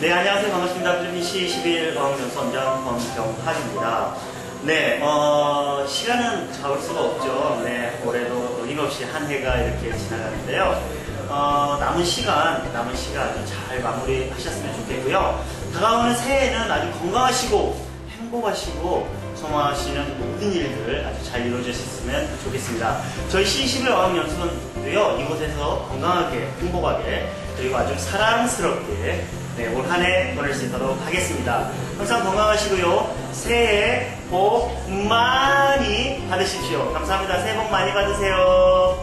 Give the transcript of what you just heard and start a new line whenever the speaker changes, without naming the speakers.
네, 안녕하세요. 반갑습니다. 프리미시 11 어학연수 원장 권경학입니다. 네, 어, 시간은 잡을 수가 없죠. 네, 올해도 어김없이 한 해가 이렇게 지나가는데요. 어, 남은 시간, 남은 시간 잘 마무리하셨으면 좋겠고요. 다가오는 새해에는 아주 건강하시고 행복하시고 소망하시는 모든 일들 아주 잘 이루어졌으면 좋겠습니다. 저희 C11 어학연수원도요, 이곳에서 건강하게, 행복하게, 그리고 아주 사랑스럽게 네, 올 한 해 보낼 수 있도록 하겠습니다. 항상 건강하시고요. 새해 복 많이 받으십시오. 감사합니다. 새해 복 많이 받으세요.